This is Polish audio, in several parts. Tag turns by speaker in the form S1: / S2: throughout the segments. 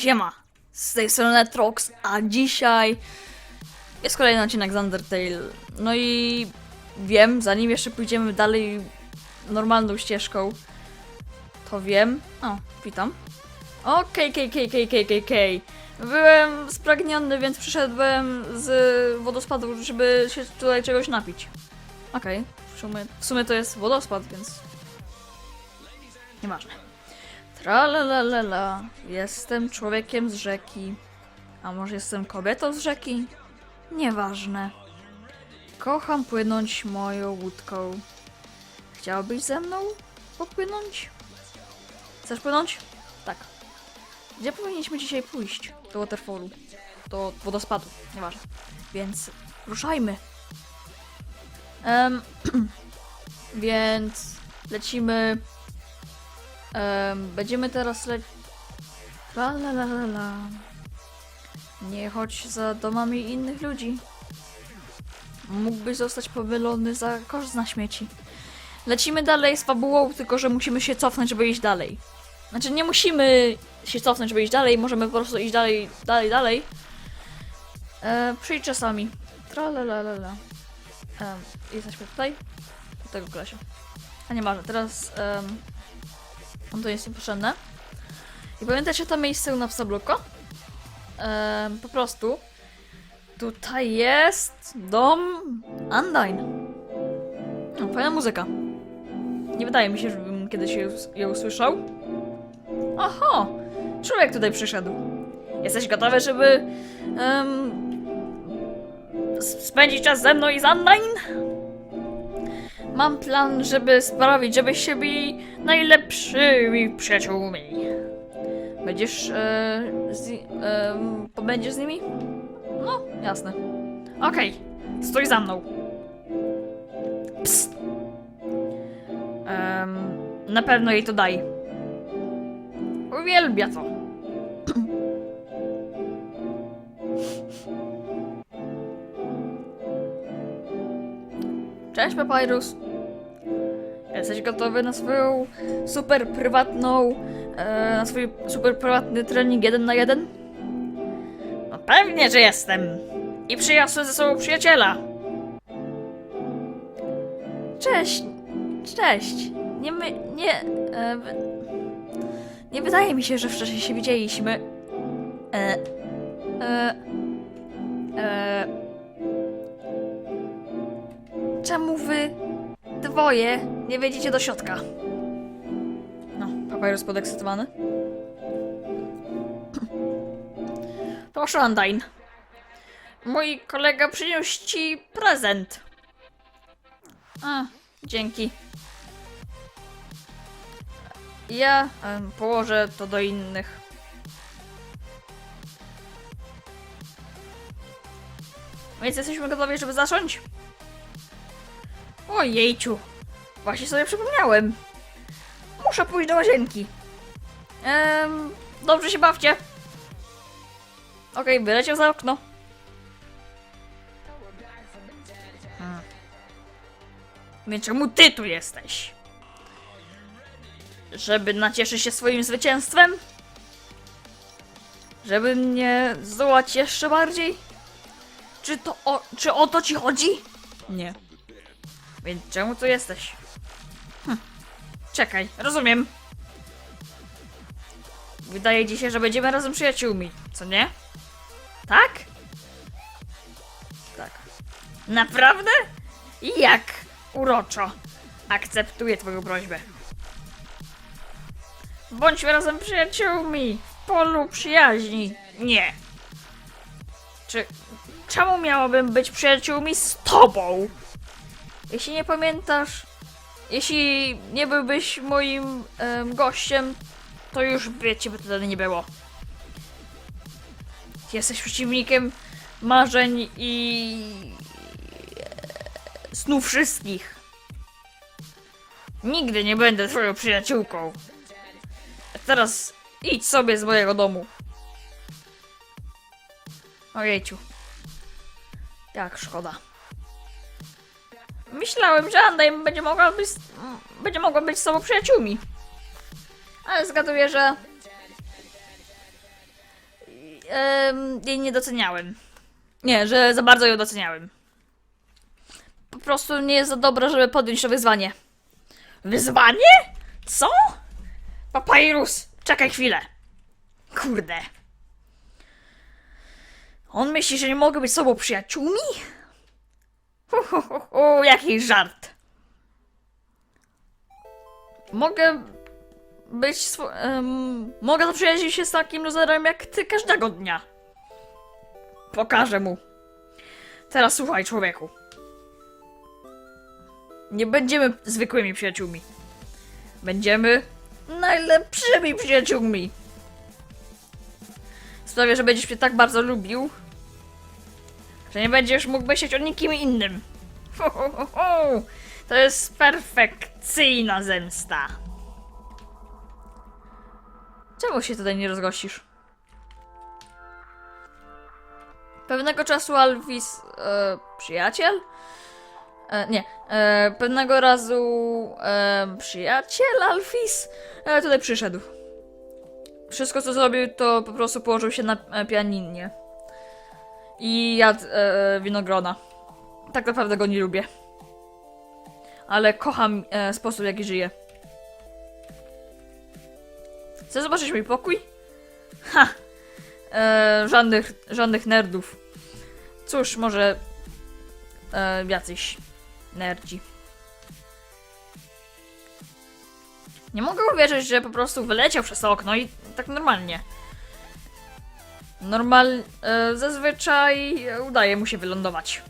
S1: Siema, z tej strony Trox, a dzisiaj jest kolejny odcinek z Undertale. No i wiem, zanim jeszcze pójdziemy dalej normalną ścieżką, to wiem... O, witam. Okej, kej, kej, kej, kej, kej, kej. Byłem spragniony, więc przyszedłem z wodospadu, żeby się tutaj czegoś napić. Okej, w, sumie, w sumie to jest wodospad, więc... Nieważne. Tralalalala, jestem człowiekiem z rzeki. A może jestem kobietą z rzeki? Nieważne. Kocham płynąć moją łódką. Chciałabyś ze mną popłynąć? Chcesz płynąć? Tak. Gdzie powinniśmy dzisiaj pójść? Do waterfallu. Do wodospadu, nieważne. Więc ruszajmy. Em, więc lecimy Em, będziemy teraz leć... La la la la la. Nie chodź za domami innych ludzi. Mógłbyś zostać pomylony za kosz na śmieci. Lecimy dalej z fabułą, tylko że musimy się cofnąć, żeby iść dalej. Znaczy nie musimy się cofnąć, żeby iść dalej, możemy po prostu iść dalej, dalej, dalej. E, przyjdź czasami. Tra la la la la. Em, jesteśmy tutaj? Do tego kolesia. A nie marzę, teraz... em, on to jest niepotrzebne. I pamiętacie to miejsce na Psabloko? Ehm, po prostu. Tutaj jest dom Undyne. O, fajna muzyka. Nie wydaje mi się, żebym kiedyś ją, usłyszał. Oho! Człowiek tutaj przyszedł. Jesteś gotowy, żeby s- spędzić czas ze mną i z Undyne? Mam plan, żeby sprawić, żebyście byli najlepszymi przyjaciółmi. Będziesz e, z, e, pobędziesz z nimi? No, jasne. Okej, stój za mną. Psst. Em, na pewno jej to daj. Uwielbia to. Cześć, Papyrus. Jesteś gotowy na swoją super prywatną, e, na swój super prywatny trening jeden na jeden? No pewnie, że jestem. I przyniosłem ze sobą przyjaciela. Cześć. Cześć. Nie my, nie, e, nie wydaje mi się, że wcześniej się widzieliśmy. E, e, e, czemu wy dwoje nie wejdziecie do środka. No, papyrus podekscytowany. Proszę, Undyne. Mój kolega przyniósł ci prezent. A, dzięki. Ja położę to do innych. Więc jesteśmy gotowi, żeby zacząć? Ojejciu. Właśnie sobie przypomniałem. Muszę pójść do łazienki. Ehm, dobrze się bawcie. Okej, wyleciał za okno. Hmm. Więc czemu ty tu jesteś? Żeby nacieszyć się swoim zwycięstwem? Żeby mnie zdołać jeszcze bardziej? Czy to o, czy o to ci chodzi? Nie. Więc czemu tu jesteś? Hm. Czekaj, rozumiem. Wydaje ci się, że będziemy razem przyjaciółmi, co nie? Tak? Tak. Naprawdę? Jak uroczo. Akceptuję twoją prośbę. Bądźmy razem przyjaciółmi w polu przyjaźni. Nie. Czy... Czemu miałabym być przyjaciółmi z tobą? Jeśli nie pamiętasz, jeśli nie byłbyś moim em, gościem, to już by ciebie wtedy nie było. Jesteś przeciwnikiem marzeń i e, snów wszystkich. Nigdy nie będę twoją przyjaciółką. A teraz idź sobie z mojego domu. Ojejciu. Jak szkoda. Myślałem, że Andaj będzie mogła być, będzie mogła być z sobą przyjaciółmi. Ale zgaduję, że em, jej nie doceniałem. Nie, że za bardzo ją doceniałem. Po prostu nie jest za dobra, żeby podjąć to wyzwanie. Wyzwanie? Co? Papyrus, czekaj chwilę. Kurde. On myśli, że nie mogę być sobą przyjaciółmi? Hu, hu, hu, jaki żart. Mogę być em, Mogę zaprzyjaźnić się z takim loserem jak ty każdego dnia. Pokażę mu. Teraz słuchaj, człowieku. Nie będziemy zwykłymi przyjaciółmi. Będziemy najlepszymi przyjaciółmi. Sprawię, że będziesz mnie tak bardzo lubił, że nie będziesz mógł myśleć o nikim innym. Ho, ho, ho. To jest perfekcyjna zemsta. Czemu się tutaj nie rozgościsz? Pewnego czasu Alvis, e, przyjaciel? E, nie, e, pewnego razu e, przyjaciel Alfis e, tutaj przyszedł. Wszystko co zrobił to po prostu położył się na e, pianinie. I jadł e, winogrona. Tak naprawdę go nie lubię. Ale kocham e, sposób jaki żyje. Chcesz zobaczyć mój pokój? Ha! E, żadnych, żadnych nerdów. Cóż, może e, jacyś nerdzi. Nie mogę uwierzyć, że po prostu wyleciał przez okno i tak normalnie. Normal... E, zazwyczaj udaje mu się wylądować.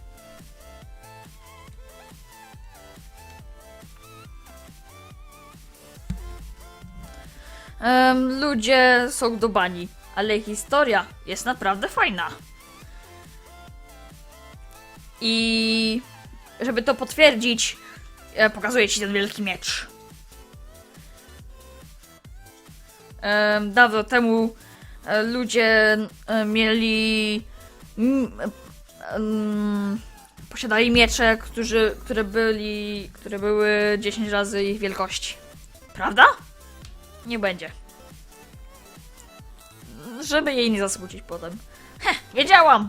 S1: Ludzie są do bani, ale historia jest naprawdę fajna. I żeby to potwierdzić, e, pokazuję ci ten wielki miecz. Dawno temu ludzie e, mieli. e, mm, posiadali miecze, którzy, które byli. które były 10 razy ich wielkości. Prawda? Nie będzie. Żeby jej nie zasmucić potem. Heh, wiedziałam!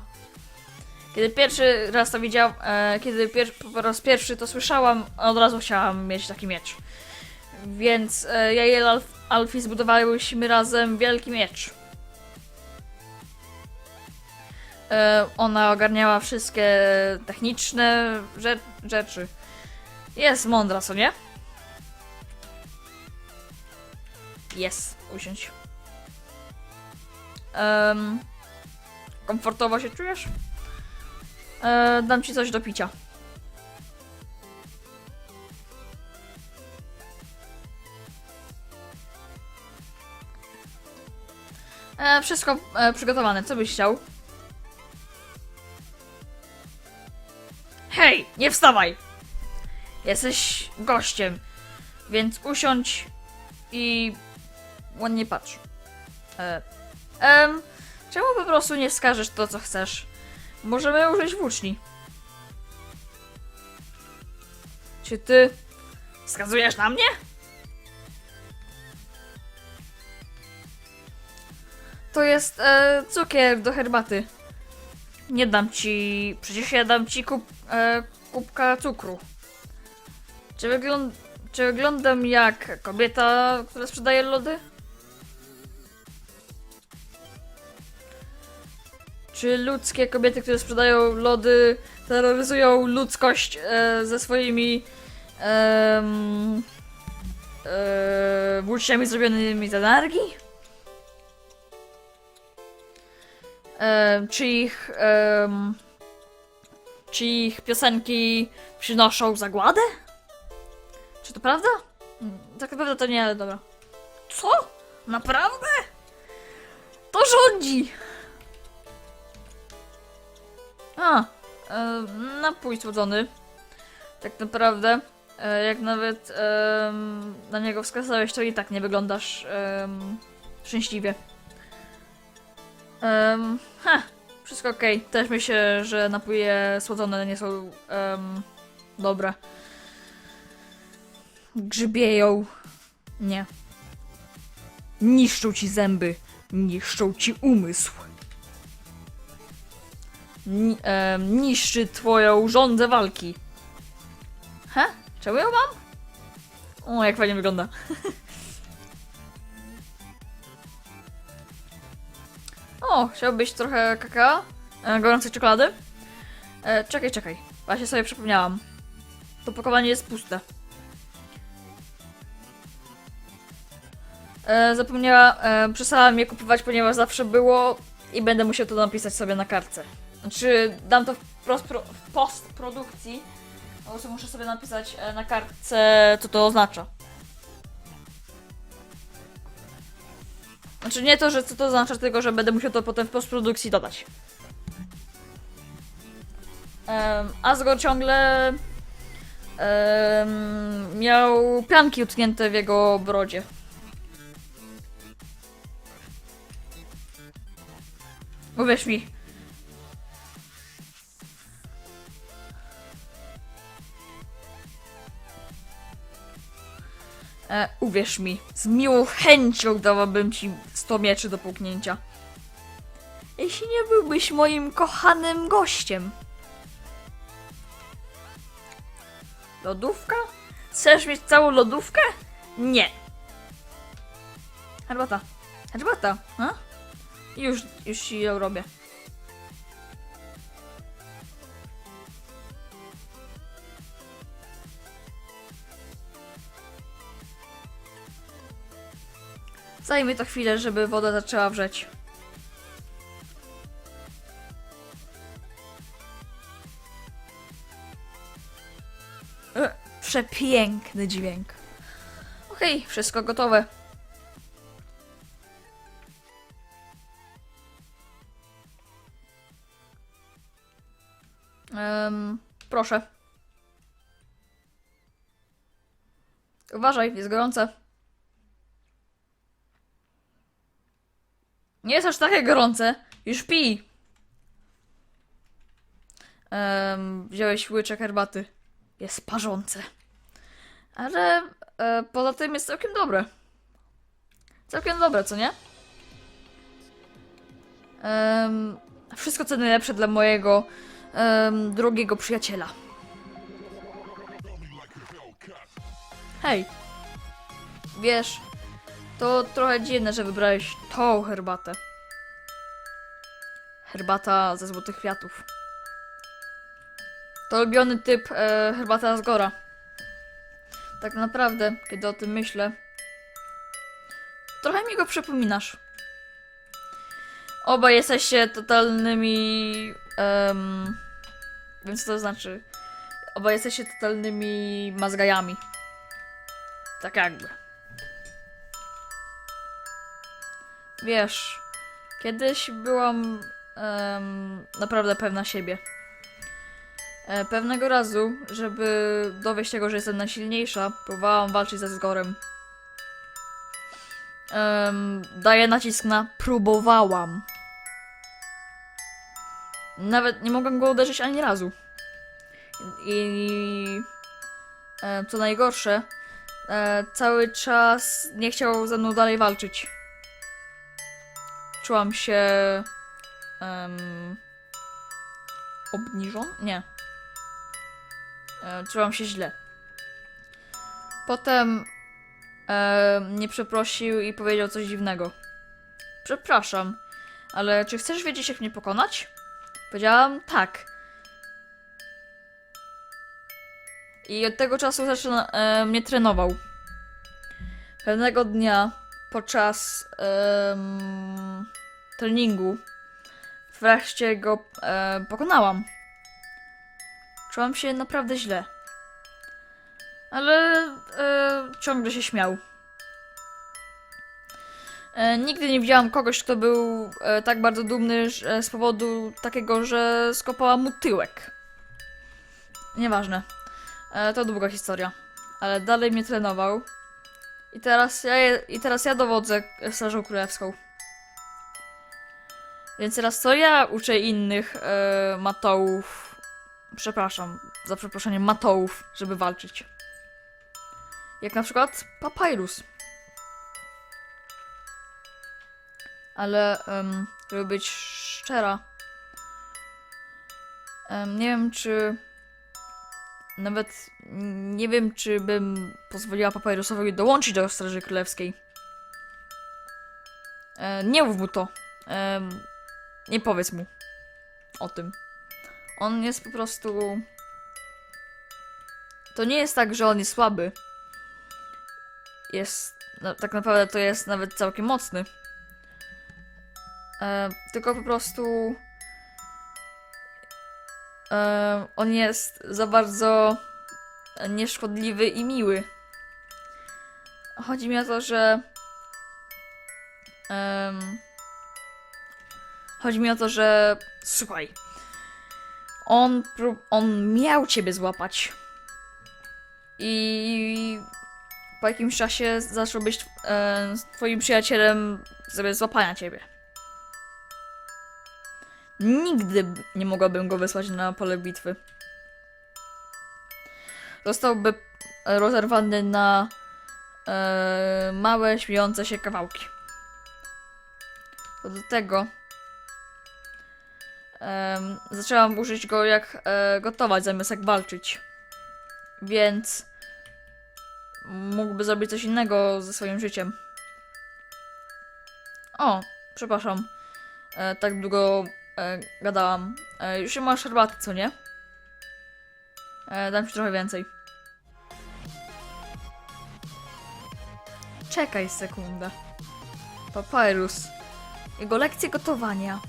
S1: Kiedy pierwszy raz to widziałam, e, kiedy pier po raz pierwszy to słyszałam, od razu chciałam mieć taki miecz. Więc e, ja i Alf Alfie zbudowałyśmy razem wielki miecz. Ona ogarniała wszystkie techniczne rze rzeczy. Jest mądra, co nie? Jest, usiądź. Em, komfortowo się czujesz? E, dam ci coś do picia. E, wszystko e, przygotowane. Co byś chciał? Hej, nie wstawaj! Jesteś gościem, więc usiądź i ładnie patrz. E, em, czemu po prostu nie wskażesz to, co chcesz? Możemy użyć włóczni. Czy ty wskazujesz na mnie? To jest e, cukier do herbaty. Nie dam ci. Przecież ja dam ci kup, e, kubka cukru. Czy, wygląd, czy wyglądam jak kobieta, która sprzedaje lody? Czy ludzkie kobiety, które sprzedają lody, terroryzują ludzkość e, ze swoimi em, e, włóczniami zrobionymi z energii? Czy ich czy ich piosenki przynoszą zagładę? Czy to prawda? Mm, Tak naprawdę to nie, ale dobra. Co? Naprawdę? To rządzi! A, e, napój słodzony. Tak naprawdę, e, jak nawet em, na niego wskazałeś, to i tak nie wyglądasz em, szczęśliwie. Um, ha, wszystko okej. Też myślę, że napoje słodzone nie są em, dobre. Grzybieją. Nie. Niszczą ci zęby, niszczą ci umysł. ni em, niszczy twoją rządzę walki. He? Czemu ją mam? O, jak fajnie wygląda. o, chciałbyś trochę kakao? E, gorącej czekolady? E, czekaj, czekaj. Właśnie sobie przypomniałam. To pakowanie jest puste. E, zapomniała, e, przestałam je kupować, ponieważ zawsze było i będę musiał to napisać sobie na kartce. Znaczy, dam to w, prost- w postprodukcji. Po prostu muszę sobie napisać e, na kartce, co to oznacza. Znaczy nie to, że co to oznacza, tylko że będę musiał to potem w postprodukcji dodać. Um, Asgore ciągle em, miał pianki utknięte w jego brodzie. Uwierz mi. E, uwierz mi, z miłą chęcią dałabym ci 100 mieczy do połknięcia. Jeśli nie byłbyś moim kochanym gościem. Lodówka? Chcesz mieć całą lodówkę? Nie. Herbata. Herbata, a? Już, już ją robię. Zajmie to chwilę, żeby woda zaczęła wrzeć. E, Przepiękny dźwięk. Okej, wszystko gotowe. Em, proszę. Uważaj, jest gorące. Nie jest aż takie gorące. Już pij. Em, wziąłeś łyczek herbaty. Jest parzące. Ale e, poza tym jest całkiem dobre. Całkiem dobre, co nie? Em, wszystko co najlepsze dla mojego em, drogiego przyjaciela. Hej. Wiesz, to trochę dziwne, że wybrałeś tą herbatę. Herbata ze złotych kwiatów. To ulubiony typ e, herbata z Gora. Tak naprawdę, kiedy o tym myślę, trochę mi go przypominasz. Obaj jesteście totalnymi. Um, wiem co to znaczy. Obaj jesteście totalnymi mazgajami. Tak jakby. Wiesz, kiedyś byłam naprawdę pewna siebie. E, pewnego razu, żeby dowieść tego, że jestem najsilniejsza, próbowałam walczyć ze Zgorem. Um, daję nacisk na próbowałam. Nawet nie mogłam go uderzyć ani razu. I e, co najgorsze, e, cały czas nie chciał ze mną dalej walczyć. Czułam się um, obniżona? Nie. E, czułam się źle. Potem e, mnie przeprosił i powiedział coś dziwnego. Przepraszam, ale czy chcesz wiedzieć, jak mnie pokonać? Powiedziałam tak. I od tego czasu zaczyna, e, mnie trenował. Pewnego dnia podczas treningu wreszcie go e, pokonałam. Czułam się naprawdę źle. Ale e, ciągle się śmiał. E, nigdy nie widziałam kogoś, kto był e, tak bardzo dumny że, z powodu takiego, że skopała mu tyłek. Nieważne. E, to długa historia. Ale dalej mnie trenował. I teraz ja, i teraz ja dowodzę Strażą Królewską. Więc teraz co ja uczę innych e, matołów. Przepraszam, za przeproszeniem matołów, żeby walczyć. Jak na przykład Papyrus. Ale, em, żeby być szczera, Em, nie wiem, czy. Nawet nie wiem, czy bym pozwoliła Papyrusowi dołączyć do Straży Królewskiej. E, nie mów mu to. Em, nie powiedz mu o tym. On jest po prostu. To nie jest tak, że on jest słaby. Jest. No, tak naprawdę to jest nawet całkiem mocny. E, tylko po prostu. E, on jest za bardzo nieszkodliwy i miły. Chodzi mi o to, że. Chodzi mi o to, że. Słuchaj. On, on miał ciebie złapać. I po jakimś czasie zaczął być e, twoim przyjacielem zamiast złapania ciebie. Nigdy nie mogłabym go wysłać na pole bitwy. Zostałby rozerwany na e, małe, śmiejące się kawałki. To do tego em, zaczęłam użyć go jak e, gotować zamiast jak walczyć. Więc mógłby zrobić coś innego ze swoim życiem. O, przepraszam. E, tak długo e, gadałam. E, już nie masz herbaty, co nie? E, dam ci trochę więcej. Czekaj sekundę. Papyrus. Jego lekcje gotowania.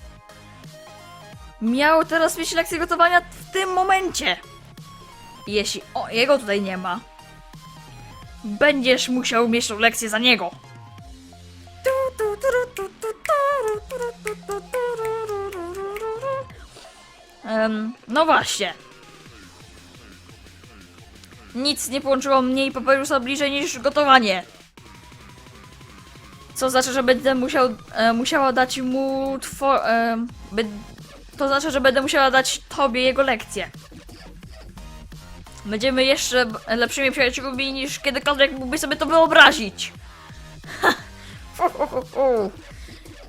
S1: Miał teraz mieć lekcję gotowania w tym momencie. Jeśli o, jego tutaj nie ma, będziesz musiał mieć tą lekcję za niego. Em, no właśnie. Nic nie połączyło mnie i Papyrusa bliżej niż gotowanie. Co znaczy, że będę musiał, e, musiała dać mu two, e, by, To znaczy, że będę musiała dać tobie jego lekcję. Będziemy jeszcze lepszymi przyjaciółmi niż kiedykolwiek mógłbyś sobie to wyobrazić.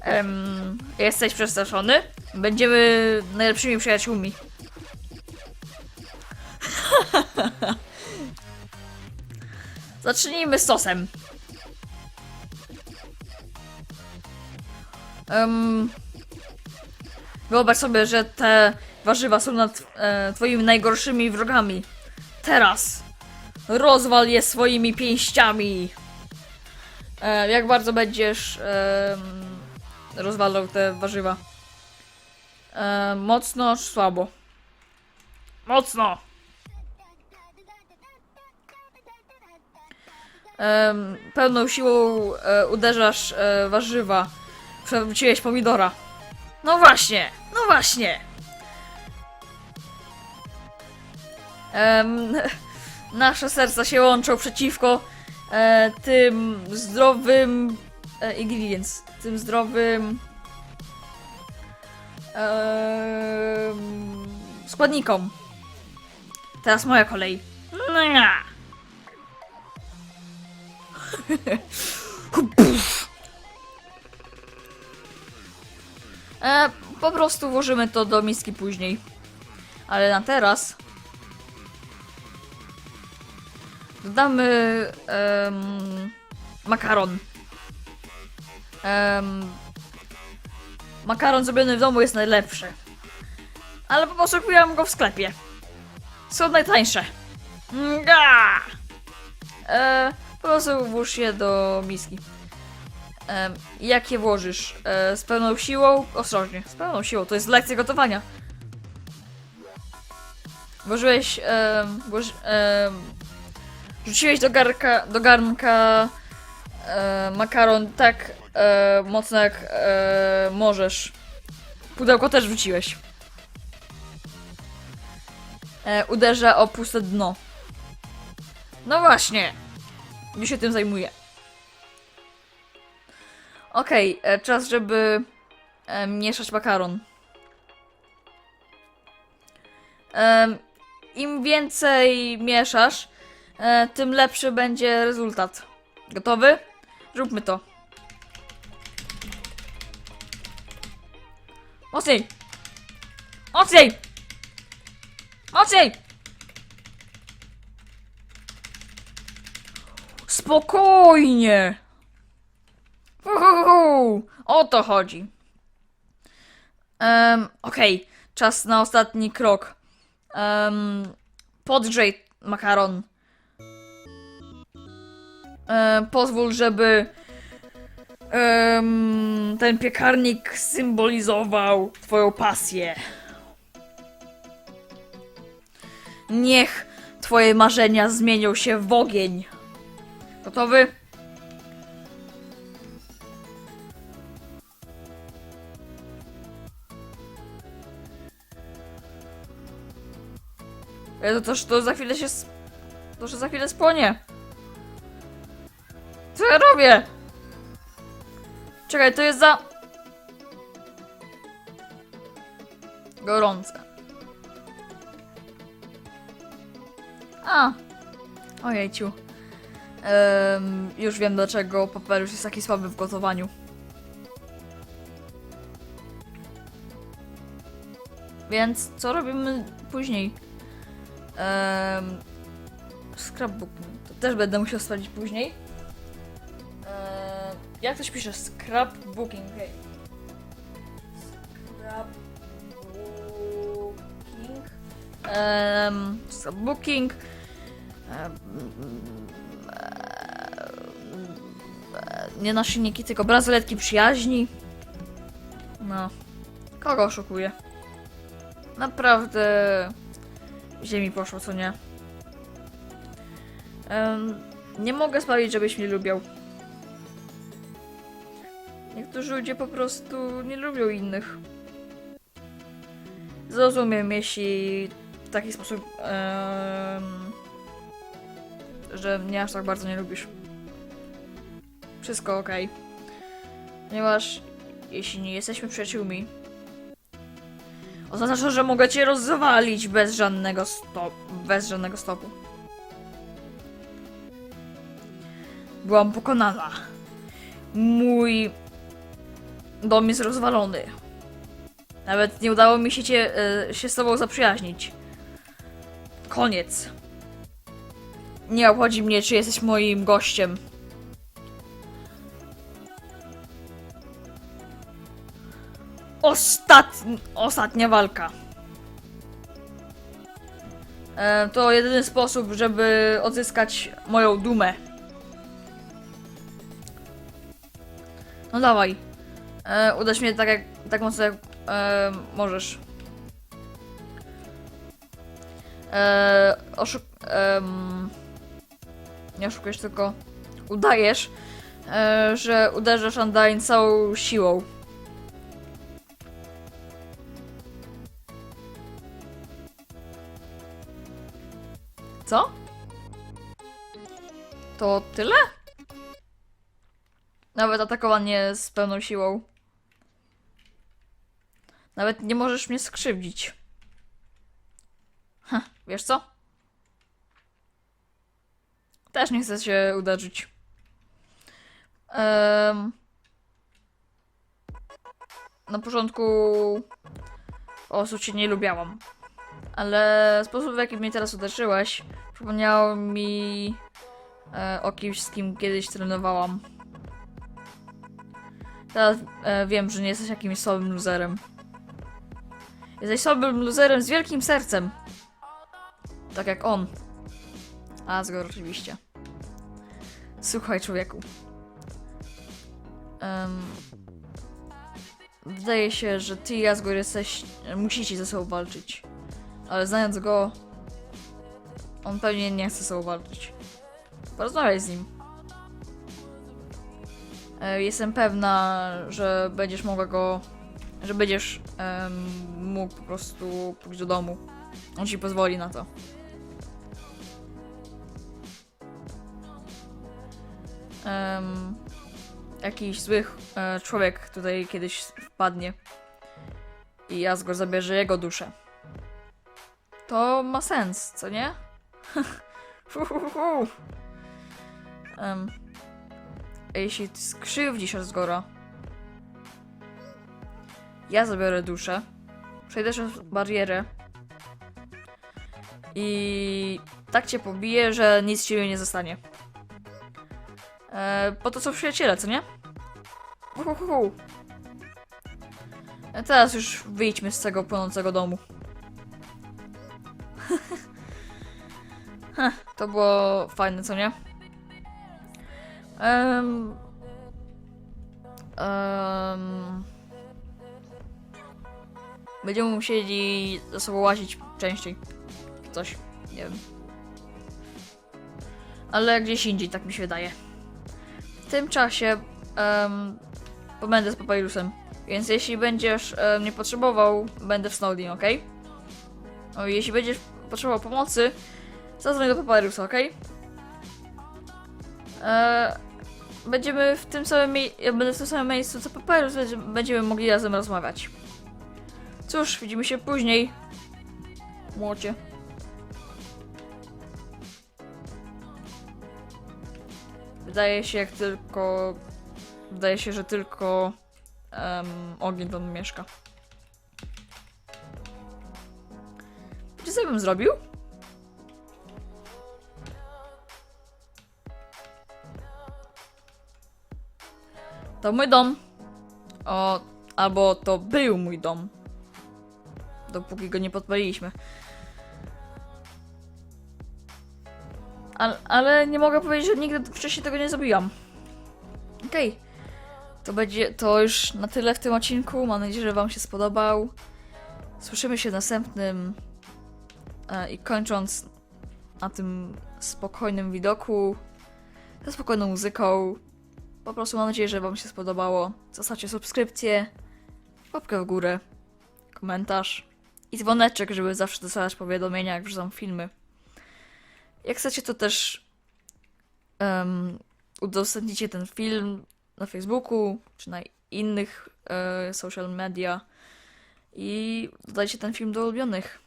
S1: Em, jesteś przestraszony? Będziemy najlepszymi przyjaciółmi. Zacznijmy z sosem. Em, wyobraź sobie, że te warzywa są nad e, twoimi najgorszymi wrogami. Teraz rozwal je swoimi pięściami. E, jak bardzo będziesz em, rozwalał te warzywa? E, mocno czy słabo? Mocno! Em, pełną siłą e, uderzasz e, warzywa. Przewróciłeś pomidora. No właśnie, no właśnie. Nasze serca się łączą przeciwko e, tym zdrowym e, ingredients, tym zdrowym em, składnikom. Teraz moja kolej. Nya. E, po prostu włożymy to do miski później. Ale na teraz dodamy em, makaron. Em, makaron zrobiony w domu jest najlepszy. Ale po prostu kupiłam go w sklepie. Są najtańsze. Nga! E, po prostu włóż je do miski. Em, jak je włożysz? E, z pełną siłą? Ostrożnie, z pełną siłą. To jest lekcja gotowania. Włożyłeś. em, włoży, rzuciłeś do garnka, do garnka e, makaron tak e, mocno jak e, możesz. Pudełko też wrzuciłeś. E, uderza o puste dno. No właśnie. Już się tym zajmuję. Okej, e, czas, żeby e, mieszać makaron. Em, Im więcej mieszasz, e, tym lepszy będzie rezultat. Gotowy? Zróbmy to. Mocniej! Mocniej! Mocniej! Spokojnie! Uhuhu. O to chodzi. Um, Okej, czas na ostatni krok. Um, podgrzej makaron. Em, pozwól, żeby em, ten piekarnik symbolizował Twoją pasję. Niech Twoje marzenia zmienią się w ogień. Gotowy? Jezu, to, to za chwilę się... s- To że za chwilę spłonie. Co ja robię? Czekaj, to jest za... Gorące. A. Ojejciu. Em, już wiem dlaczego papelusz jest taki słaby w gotowaniu. Więc co robimy później? Um, scrapbook. To też będę musiał sprawdzić później. Jak ktoś pisze? Scrapbooking. Scrapbooking. Um, scrapbooking. Em, nie naszyjniki, tylko bransoletki przyjaźni. No. Kogo oszukuję? Naprawdę źle mi poszło, co nie? Em, nie mogę sprawić, żebyś mnie lubiał. Niektórzy ludzie po prostu nie lubią innych. Zrozumiem, jeśli w taki sposób, em, że mnie aż tak bardzo nie lubisz. Wszystko ok. Ponieważ jeśli nie jesteśmy przyjaciółmi, oznacza, że mogę cię rozwalić bez żadnego stop, bez żadnego stopu. Byłam pokonana. Mój dom jest rozwalony. Nawet nie udało mi się cię, e, się z tobą zaprzyjaźnić. Koniec. Nie obchodzi mnie, czy jesteś moim gościem. Ostatni, ostatnia walka. E, to jedyny sposób, żeby odzyskać moją dumę. No dawaj. E, udasz mnie tak jak tak mocno jak e, możesz. E, oszuk... em, nie oszukujesz, tylko udajesz, e, że uderzasz Undyne całą siłą. To tyle? Nawet atakowanie z pełną siłą. Nawet nie możesz mnie skrzywdzić. Heh, wiesz co? Też nie chcę się uderzyć. Em, na początku osób cię nie lubiałam. Ale sposób w jaki mnie teraz uderzyłeś przypomniał mi o kimś, z kim kiedyś trenowałam. Teraz e, wiem, że nie jesteś jakimś słabym luzerem. Jesteś słabym luzerem z wielkim sercem. Tak jak on. Asgore oczywiście. Słuchaj, człowieku. Em, wydaje się, że ty i Asgore jesteś... musicie ze sobą walczyć. Ale znając go... On pewnie nie chce ze sobą walczyć. Porozmawiaj z nim. E, Jestem pewna, że będziesz mogła go. że będziesz em, mógł po prostu pójść do domu. On ci pozwoli na to. Em, jakiś zły e, człowiek tutaj kiedyś wpadnie i Asgore zabierze jego duszę. To ma sens, co nie? Hu, a jeśli skrzywdzisz Asgora, ja zabiorę duszę, przejdę przez barierę i tak cię pobije, że nic z ciebie nie zostanie. E, po to są przyjaciele, co nie? Uhuhu. A teraz już wyjdźmy z tego płonącego domu. To było fajne, co nie? Um, um, będziemy musieli ze sobą łazić częściej. Coś, nie wiem. Ale gdzieś indziej, tak mi się wydaje. W tym czasie um, pobędę z Papyrusem. Więc jeśli będziesz e, mnie potrzebował, będę w Snowdin, ok? O, jeśli będziesz potrzebował pomocy, zadzwoń do Papyrusa, ok? E, będziemy w tym samym ja będę w tym samym miejscu co Papyrus, będzie- będziemy mogli razem rozmawiać. Cóż, widzimy się później. Młocie. Wydaje się jak tylko... Wydaje się, że tylko um, ogień tam mieszka. Czy co bym zrobił? To mój dom. O, albo to był mój dom. Dopóki go nie podpaliliśmy. Ale, ale nie mogę powiedzieć, że nigdy wcześniej tego nie zrobiłam. Okej. To będzie to już na tyle w tym odcinku. Mam nadzieję, że Wam się spodobał. Słyszymy się w następnym. E, I kończąc na tym spokojnym widoku, ze spokojną muzyką. Po prostu mam nadzieję, że Wam się spodobało. Zostawcie subskrypcję, łapkę w górę, komentarz i dzwoneczek, żeby zawsze dostawać powiadomienia, jak wrzucam filmy. Jak chcecie, to też um, udostępnicie ten film na Facebooku czy na innych e, social media i dodajcie ten film do ulubionych.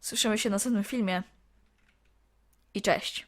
S1: Słyszymy się w następnym filmie i cześć.